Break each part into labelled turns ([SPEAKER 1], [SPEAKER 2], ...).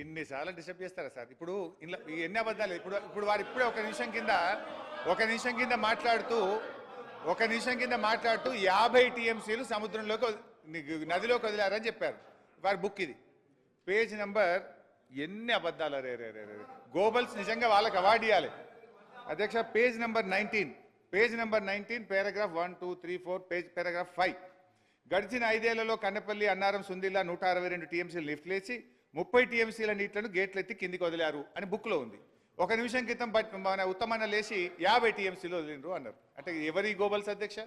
[SPEAKER 1] ఇన్నిసార్లు డిస్టర్బ్ చేస్తారా సార్? ఇప్పుడు ఇలా ఎన్ని అబద్ధాలు? ఇప్పుడు ఇప్పుడు వారు ఇప్పుడే ఒక నిమిషం కింద ఒక నిమిషం కింద మాట్లాడుతూ ఒక నిమిషం కింద మాట్లాడుతూ యాభై టీఎంసీలు సముద్రంలోకి నదిలోకి వదిలారని చెప్పారు. వారి బుక్ ఇది. పేజ్ నెంబర్ ఎన్ని అబద్ధాలు? రే రే రే రే గోబల్స్ నిజంగా వాళ్ళకి అవార్డు ఇవ్వాలి అధ్యక్ష page number nineteen. Page number nineteen paragraph one two three four page paragraph five. గడిచిన ఐదేళ్ళలో కన్నపల్లి అన్నారం సుందిల్లా నూట అరవై రెండు టీఎంసీలు లిఫ్ట్లేసి ముప్పై టీఎంసీల నీళ్ళను గేట్లెత్తి కిందికి వదిలారు అని బుక్లో ఉంది. ఒక నిమిషం క్రితం బట్- మన ఉత్తమన్న లేచి యాభై టీఎంసీలు వదిలిండ్రు అన్నారు. అంటే ఎవరి గోబల్స్ అధ్యక్ష?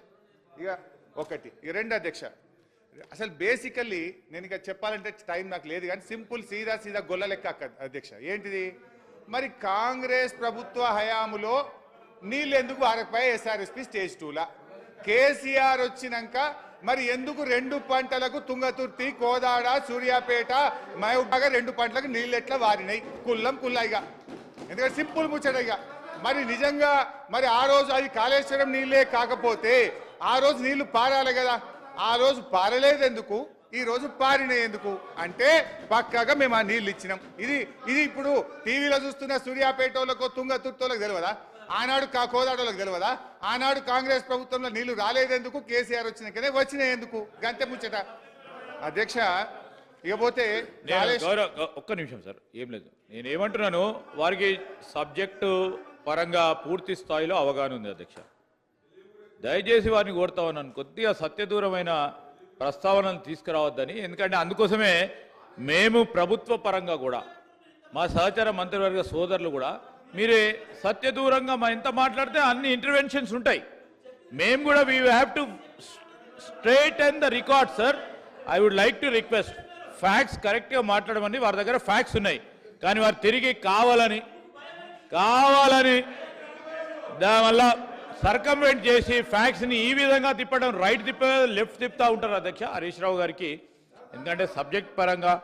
[SPEAKER 1] ఇక ఒకటి రెండు అధ్యక్ష. అసలు బేసికల్లీ నేను ఇక చెప్పాలంటే టైం నాకు లేదు కానీ సింపుల్ సీదా సీదా గొల్ల లెక్క అధ్యక్ష. ఏంటిది? మరి కాంగ్రెస్ ప్రభుత్వ హయాములో నీళ్ళు ఎందుకు భారత్పై ఎస్ఆర్ఎస్పి స్టేజ్ టూలా? కేసీఆర్ వచ్చినాక మరి ఎందుకు రెండు పంటలకు తుంగతుర్తి కోదాడ సూర్యాపేట మహబూబాగా రెండు పంటలకు నీళ్ళు ఎట్లా వారినాయి? కుల్లం కుల్లాయిగా ఎందుకంటే సింపుల్ ముచ్చటగా మరి నిజంగా మరి ఆ రోజు అది కాళేశ్వరం నీళ్ళే కాకపోతే ఆ రోజు నీళ్ళు పారాలి కదా. ఆ రోజు పారలేదు ఎందుకు? ఈ రోజు పారినాయి ఎందుకు? అంటే పక్కాగా మేము ఆ నీళ్ళు ఇచ్చినాం. ఇది ఇది ఇప్పుడు టీవీలో చూస్తున్న సూర్యాపేటోళ్ళకో తుంగతుర్తోళ్ళకి తెలియదా? ఆనాడు కా కోదాడోళ్ళకి తెలియదా ఆనాడు కాంగ్రెస్ ప్రభుత్వంలో నీళ్ళు రాలేదెందుకు? కేసీఆర్ వచ్చినాకనే వచ్చినాయి ఎందుకు? గంతె ముచ్చట. అధ్యక్ష ఇకపోతే
[SPEAKER 2] ఒక్క నిమిషం సార్ ఏం లేదు. నేను ఏమంటున్నాను వారికి సబ్జెక్టు పరంగా పూర్తి స్థాయిలో అవగాహన ఉంది అధ్యక్ష. దయచేసి వారిని కోరుతా ఉన్నాను. కొద్దిగా సత్యదూరమైన ప్రస్తావనలు తీసుకురావద్దని. ఎందుకంటే అందుకోసమే మేము ప్రభుత్వ పరంగా కూడా మా సహచర మంత్రివర్గ సోదరులు కూడా మీరే సత్యదూరంగా మా ఎంత మాట్లాడితే అన్ని ఇంటర్వెన్షన్స్ ఉంటాయి. మేము కూడా we have to straight and the record sir I would like to request facts కరెక్ట్గా మాట్లాడమని వారి దగ్గర ఫ్యాక్ట్స్ ఉన్నాయి. కానీ వారు తిరిగి కావాలని కావాలని దానివల్ల సర్కంవెంట్ చేసి ఫ్యాక్ట్స్ని ఈ విధంగా తిప్పడం రైట్ తిప్ప లెఫ్ట్ తిప్పుతూ ఉంటారు అధ్యక్ష హరీష్ రావు గారికి. ఎందుకంటే సబ్జెక్ట్ పరంగా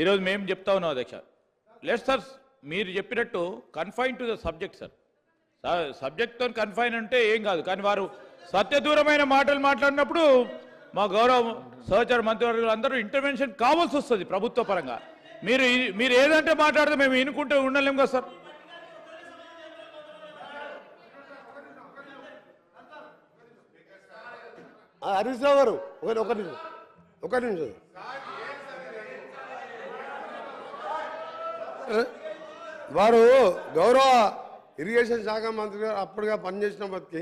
[SPEAKER 2] ఈరోజు మేము చెప్తా ఉన్నాం అధ్యక్ష. లెట్ సార్ మీరు చెప్పినట్టు confine to the subject sir సబ్జెక్ట్తో confine అంటే ఏం కాదు. కానీ వారు సత్యదూరమైన మాటలు మాట్లాడినప్పుడు మా గౌరవ సహచర మంత్రివర్గులు అందరూ ఇంటర్వెన్షన్ కావాల్సి వస్తుంది ప్రభుత్వ పరంగా. మీరు మీరు ఏదంటే మాట్లాడితే మేము వినుకుంటూ ఉండలేము కదా సార్
[SPEAKER 3] హరీష్ రావు గారు ఒక ఒక నిమిషం ఒక నిమిషం? వారు గౌరవ ఇరిగేషన్ శాఖ మంత్రి గారు అప్పుడుగా పనిచేసినప్పటికీ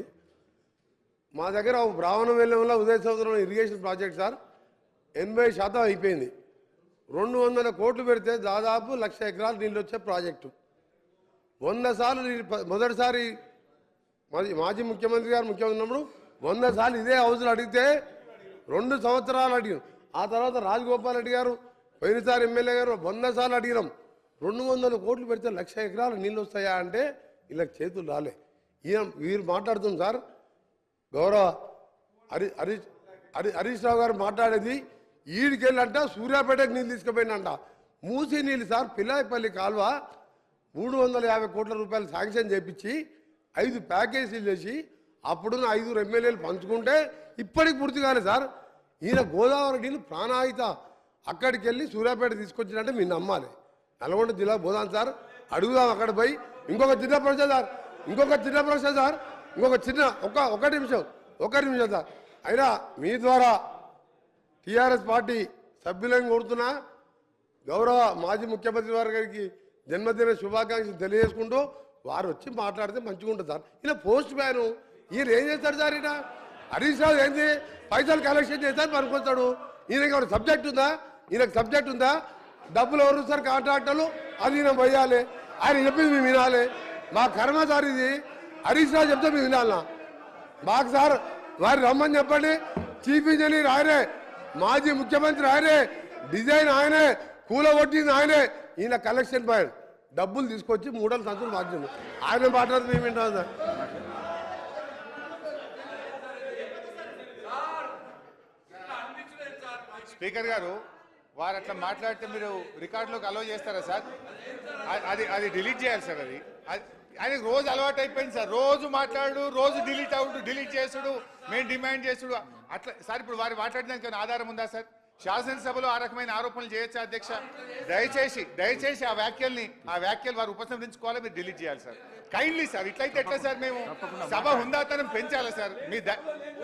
[SPEAKER 3] మా దగ్గర ఒక బ్రాహ్మణ వెల్లంలో ఉదయ సముద్రం ఇరిగేషన్ ప్రాజెక్ట్ సార్ ఎనభై శాతం అయిపోయింది. రెండు వందల కోట్లు పెడితే దాదాపు లక్ష ఎకరాలు నీళ్ళు వచ్చే ప్రాజెక్టు. వంద సార్లు మొదటిసారి మాజీ మాజీ ముఖ్యమంత్రి గారు ముఖ్యమంత్రి ఉన్నప్పుడు వంద సార్లు ఇదే హౌస్లో అడిగితే రెండు సంవత్సరాలు అడిగాం ఆ తర్వాత రాజగోపాల్ రెడ్డి గారు పోయినసారి ఎమ్మెల్యే గారు వంద సార్లు అడిగినాం. రెండు వందల కోట్లు పెడితే లక్ష ఎకరాలు నీళ్ళు వస్తాయా అంటే ఇలా చేతులు రాలే. ఈయన వీరు మాట్లాడుతుంది సార్ గౌరవ హరి హరీష్ హరి హరీష్ రావు గారు మాట్లాడేది ఈడికెళ్ళంట సూర్యాపేటకు నీళ్ళు తీసుకుపోయినంట. మూసి నీళ్ళు సార్ పిల్లాయిపల్లి కాల్వ మూడు వందల యాభై కోట్ల రూపాయలు శాంక్షన్ చేపించి ఐదు ప్యాకేజీలు చేసి అప్పుడున్న ఐదుగురు ఎమ్మెల్యేలు పంచుకుంటే ఇప్పటికి పూర్తి కాలేదు సార్. ఈయన గోదావరి నీళ్ళు ప్రాణాయిత. అక్కడికి వెళ్ళి సూర్యాపేట తీసుకొచ్చినట్టే మీరు నమ్మాలి. నల్గొండ జిల్లా పోదాం సార్. అడుగుదాం అక్కడ పోయి. ఇంకొక చిన్న ప్రశ్న సార్. ఇంకొక చిన్న ప్రశ్న సార్. ఇంకొక చిన్న ఒక ఒక నిమిషం ఒక నిమిషం సార్. అయినా మీ ద్వారా టీఆర్ఎస్ పార్టీ సభ్యులను కోరుతున్నా గౌరవ మాజీ ముఖ్యమంత్రి వారి గారికి జన్మదిన శుభాకాంక్షలు తెలియజేసుకుంటూ వారు వచ్చి మాట్లాడితే మంచిగా ఉంటుంది సార్. ఈయన పోస్ట్ మ్యాన్. ఈయన ఏం చేస్తాడు సార్ ఈయన? హరీష్ రావు ఏంది? పైసలు కలెక్షన్ చేస్తాను పనుకొస్తాడు ఈయనకి ఏమైనా సబ్జెక్ట్ ఉందా? ఈయనకు సబ్జెక్ట్ ఉందా? డబ్బులు ఎవరు సార్ కాంట్రాక్టర్లు. అది ఈయన పోయాలి. ఆయన చెప్పింది మేము వినాలి. మా కర్మ సార్ ఇది హరీష్ రావు చెప్తే మేము వినాలనా మాకు సార్ వారు రమ్మని చెప్పండి. చీఫ్ ఇంజనీర్ ఆయనే. మాజీ ముఖ్యమంత్రి ఆయనే. డిజైన్ ఆయనే. కూల కొట్టింది ఆయనే. ఈయన కలెక్షన్ పాయింట్ డబ్బులు తీసుకొచ్చి మూడల సంచులు మార్చింది ఆయన మాట్లాడితే మేము వింటాం సార్.
[SPEAKER 1] స్పీకర్ గారు వారు అట్లా మాట్లాడితే మీరు రికార్డులోకి అలౌ చేస్తారా సార్? అది అది డిలీట్ చేయాలి సార్ అది. అది- ఆయనకు రోజు అలవాటు అయిపోయింది సార్. రోజు మాట్లాడు రోజు డిలీట్ అవుడు డిలీట్ చేసుడు మేము డిమాండ్ చేసుడు. అట్లా సార్ ఇప్పుడు వారు మాట్లాడడానికి ఆధారం ఉందా సార్? శాసనసభలో ఆ రకమైన ఆరోపణలు చేయొచ్చా అధ్యక్ష? దయచేసి దయచేసి ఆ వ్యాఖ్యల్ని ఆ వ్యాఖ్యలు వారు ఉపసంహరించుకోవాలి మీరు డిలీట్ చేయాలి సార్. కైండ్లీ సార్ ఇట్లయితే ఎట్లా సార్ మేము సభ హుందాతనం పెంచాలి సార్? మీ ద-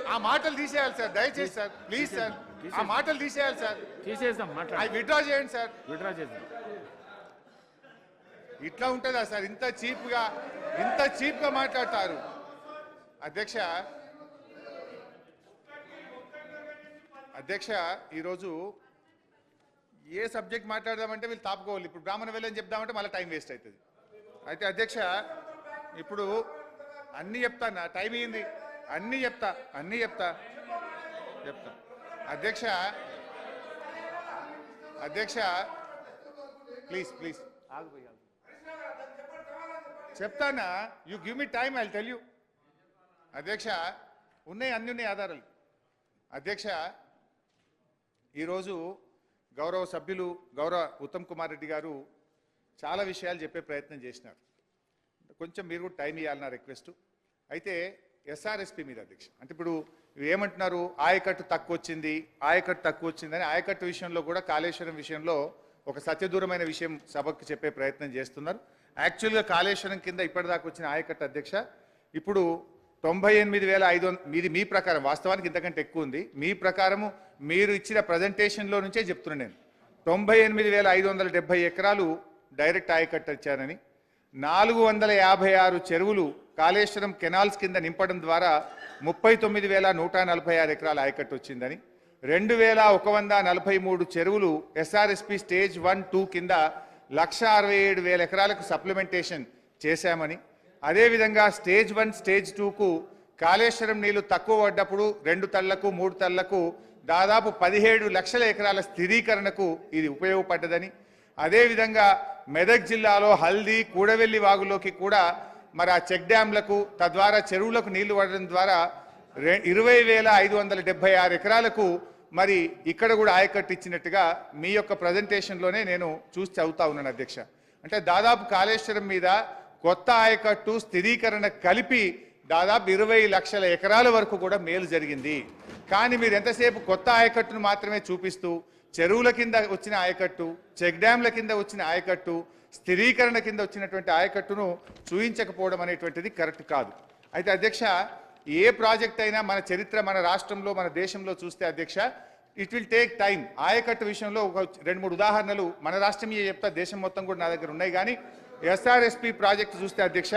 [SPEAKER 1] ఆ మాటలు తీసేయాలి సార్. దయచేసి సార్ ప్లీజ్ సార్. ఆ మాటలు తీసేయాలి సార్.
[SPEAKER 4] తీసేద్దాం
[SPEAKER 1] అవి
[SPEAKER 4] మాట్లాడి
[SPEAKER 1] విత్డ్రా చేయండి సార్.
[SPEAKER 4] విడ్రా చేద్దాం.
[SPEAKER 1] ఇట్లా ఉంటుందా సార్? ఇంత చీప్గా ఇంత చీప్గా మాట్లాడతారు. అధ్యక్ష అధ్యక్ష ఈరోజు ఏ సబ్జెక్ట్ మాట్లాడదామంటే వీళ్ళు తాపుకోవాలి ఇప్పుడు బ్రాహ్మణ వెళ్ళని చెప్దామంటే మళ్ళీ టైం వేస్ట్ అవుతుంది. అయితే అధ్యక్ష ఇప్పుడు అన్నీ చెప్తా నా టైం అయింది అన్నీ చెప్తా అన్నీ చెప్తా. చెప్తా. అధ్యక్ష. అధ్యక్ష. Please please. చెప్తానా? You give me time I tell you అధ్యక్ష ఉన్నాయి అన్ని ఉన్నాయి ఆధారాలు. అధ్యక్ష ఈరోజు గౌరవ సభ్యులు గౌరవ ఉత్తమ్ కుమార్ రెడ్డి గారు చాలా విషయాలు చెప్పే ప్రయత్నం చేసినారు. కొంచెం మీరు కూడా టైం ఇవ్వాలి నా రిక్వెస్ట్ అయితే ఎస్ఆర్ఎస్పి మీద అధ్యక్ష. అంటే ఇప్పుడు ఏమంటున్నారు? ఆయకట్టు తక్కువ వచ్చింది ఆయకట్టు తక్కువ వచ్చిందని ఆయకట్టు విషయంలో కూడా కాళేశ్వరం విషయంలో ఒక సత్యదూరమైన విషయం సభకు చెప్పే ప్రయత్నం చేస్తున్నారు. యాక్చువల్గా కాళేశ్వరం కింద ఇప్పటిదాకా వచ్చిన ఆయకట్టు అధ్యక్ష ఇప్పుడు తొంభై ఎనిమిది వేల ఐదు వంద మీది మీ ప్రకారం వాస్తవానికి ఇంతకంటే ఎక్కువ ఉంది. మీ ప్రకారము మీరు ఇచ్చిన ప్రజెంటేషన్లో నుంచే చెప్తున్నాను నేను. తొంభై ఎనిమిది వేల ఐదు వందల డెబ్బై ఎకరాలు డైరెక్ట్ ఆయకట్టు ఇచ్చారని నాలుగు వందల యాభై ఆరు చెరువులు కాళేశ్వరం కెనాల్స్ కింద నింపడం ద్వారా ముప్పై తొమ్మిది వేల నూట నలభై ఆరు ఎకరాల ఆయకట్టు వచ్చిందని రెండు వేల ఒక వంద నలభై మూడు చెరువులు ఎస్ఆర్ఎస్పి స్టేజ్ వన్ టూ కింద లక్ష అరవై ఏడు వేల ఎకరాలకు సప్లిమెంటేషన్ చేశామని అదేవిధంగా స్టేజ్ వన్ స్టేజ్ టూకు కాళేశ్వరం నీళ్ళు తక్కువ పడ్డప్పుడు రెండు తళ్ళకు మూడు తళ్ళకు దాదాపు పదిహేడు లక్షల ఎకరాల స్థిరీకరణకు ఇది ఉపయోగపడ్డదని అదేవిధంగా మెదక్ జిల్లాలో హల్దీ కూడవెల్లి వాగులోకి కూడా మరి ఆ చెక్ డ్యాంలకు తద్వారా చెరువులకు నీళ్ళు పడడం ద్వారా రె- ఇరవై వేల ఐదు వందల డెబ్బై ఆరు ఎకరాలకు మరి ఇక్కడ కూడా ఆయకట్టు ఇచ్చినట్టుగా మీ యొక్క ప్రజెంటేషన్లోనే నేను చూసి చదువుతా ఉన్నాను అధ్యక్ష. అంటే దాదాపు కాళేశ్వరం మీద కొత్త ఆయకట్టు స్థిరీకరణ కలిపి దాదాపు ఇరవై లక్షల ఎకరాల వరకు కూడా మేలు జరిగింది. కానీ మీరు ఎంతసేపు కొత్త ఆయకట్టును మాత్రమే చూపిస్తూ చెరువుల కింద వచ్చిన ఆయకట్టు చెక్ డ్యాంల కింద వచ్చిన ఆయకట్టు స్థిరీకరణ కింద వచ్చినటువంటి ఆయకట్టును చూయించకపోవడం అనేటువంటిది కరెక్ట్ కాదు. అయితే అధ్యక్ష ఏ ప్రాజెక్ట్ అయినా మన చరిత్ర మన రాష్ట్రంలో మన దేశంలో చూస్తే అధ్యక్ష ఇట్ విల్ టేక్ టైం ఆయకట్టు విషయంలో ఒక రెండు మూడు ఉదాహరణలు మన రాష్ట్రమే చెప్తా దేశం మొత్తం కూడా నా దగ్గర ఉన్నాయి. కానీ ఎస్ఆర్ఎస్పి ప్రాజెక్టు చూస్తే అధ్యక్ష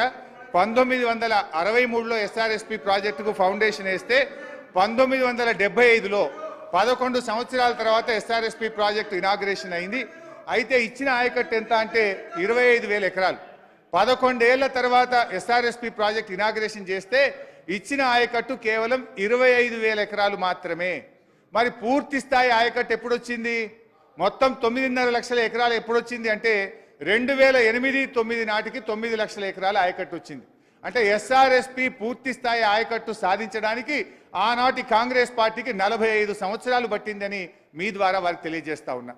[SPEAKER 1] పంతొమ్మిది వందల అరవై మూడులో ఎస్ఆర్ఎస్పి ప్రాజెక్టుకు ఫౌండేషన్ వేస్తే పంతొమ్మిది వందల డెబ్బై ఐదులో పదకొండు సంవత్సరాల తర్వాత ఎస్ఆర్ఎస్పి ప్రాజెక్టు ఇనాగ్రేషన్ అయింది. అయితే ఇచ్చిన ఆయకట్టు ఎంత అంటే ఇరవై ఐదు వేల ఎకరాలు. పదకొండేళ్ళ తర్వాత ఎస్ఆర్ఎస్పి ప్రాజెక్ట్ ఇనాగ్రేషన్ చేస్తే ఇచ్చిన ఆయకట్టు కేవలం ఇరవై ఐదు వేల ఎకరాలు మాత్రమే. మరి పూర్తి స్థాయి ఆయకట్టు ఎప్పుడొచ్చింది? మొత్తం తొమ్మిదిన్నర లక్షల ఎకరాలు ఎప్పుడొచ్చింది అంటే రెండు వేల ఎనిమిది తొమ్మిది నాటికి తొమ్మిది లక్షల ఎకరాల ఆయకట్టు వచ్చింది. అంటే ఎస్ఆర్ఎస్పి పూర్తి స్థాయి ఆయకట్టు సాధించడానికి ఆనాటి కాంగ్రెస్ పార్టీకి నలభై ఐదు సంవత్సరాలు పట్టిందని మీ ద్వారా వారికి తెలియజేస్తా ఉన్నా.